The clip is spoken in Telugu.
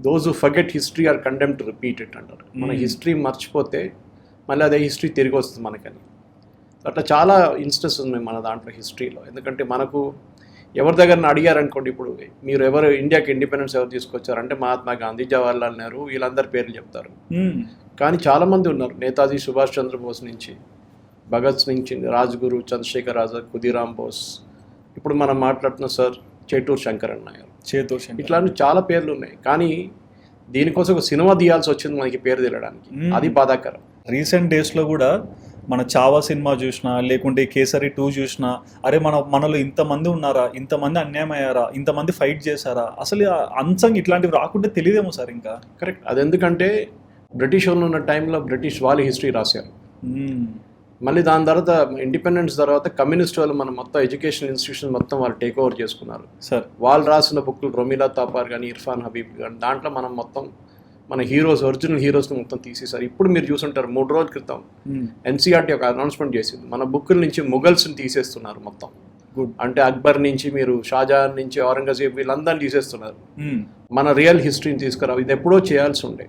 Those forget history are condemn to repeat it అంటారు. మన Hmm. హిస్టరీ మర్చిపోతే మళ్ళీ అదే హిస్టరీ తిరిగి వస్తుంది మనకని. అట్లా చాలా ఇన్స్టెన్స్ ఉన్నాయి మన దాంట్లో హిస్టరీలో ఎందుకంటే మనకు ఎవరి దగ్గర అడిగారనుకోండి ఇప్పుడు మీరు ఎవరు ఇండియాకి ఇండిపెండెన్స్ ఎవరు తీసుకొచ్చారంటే మహాత్మా గాంధీ జవహర్లాల్ నెహ్రూ వీళ్ళందరి పేర్లు చెప్తారు. మ్మ్. కానీ చాలామంది ఉన్నారు. నేతాజీ సుభాష్ చంద్రబోస్ నుంచి భగత్ సింగ్ నుంచి రాజ్గురు చంద్రశేఖర్ ఆజాద్ ఖుదీరామ్ బోస్. ఇప్పుడు మనం మాట్లాడుతున్న సార్ చేటూరు శంకర్ అన్నయ్య చేతో శంకర్. ఇట్లాంటి చాలా పేర్లు ఉన్నాయి కానీ దీనికోసం ఒక సినిమా తీయాల్సి వచ్చింది మనకి పేరు తెలియడానికి. అది బాధాకరం. రీసెంట్ డేస్లో కూడా మన చావా సినిమా చూసినా లేకుంటే కేసరి టూ చూసినా అరే మన మనలో ఇంతమంది ఉన్నారా ఇంతమంది అన్యాయం అయ్యారా ఇంతమంది ఫైట్ చేశారా అసలు అంశం ఇట్లాంటివి రాకుంటే తెలియదేమో సార్ ఇంకా. కరెక్ట్. అది ఎందుకంటే బ్రిటిష్ వాళ్ళు ఉన్న టైంలో బ్రిటిష్ వాళ్ళు హిస్టరీ రాశారు. మళ్ళీ దాని తర్వాత ఇండిపెండెన్స్ తర్వాత కమ్యూనిస్ట్ వాళ్ళు మన మొత్తం ఎడ్యుకేషన్ ఇన్స్టిట్యూషన్ మొత్తం వాళ్ళు టేక్ ఓవర్ చేసుకున్నారు. సార్. వాళ్ళు రాసిన బుక్లు రొమిలా తాపార్ కానీ ఇర్ఫాన్ హబీబ్ కానీ దాంట్లో మనం మొత్తం మన హీరోస్ ఒరిజినల్ హీరోస్ని మొత్తం తీసేశారు. ఇప్పుడు మీరు చూసుంటారు మూడు రోజుల క్రితం. ఎన్సీఆర్టీ ఒక అనౌన్స్మెంట్ చేసింది. మన బుక్కుల నుంచి ముఘల్స్ని తీసేస్తున్నారు మొత్తం. గుడ్. అంటే అక్బర్ నుంచి మీరు షాజహాన్ నుంచి ఔరంగజేబ్ వీళ్ళందరినీ తీసేస్తున్నారు. మన రియల్ హిస్టరీని తీసుకురా ఇది ఎప్పుడో చేయాల్సి ఉండే.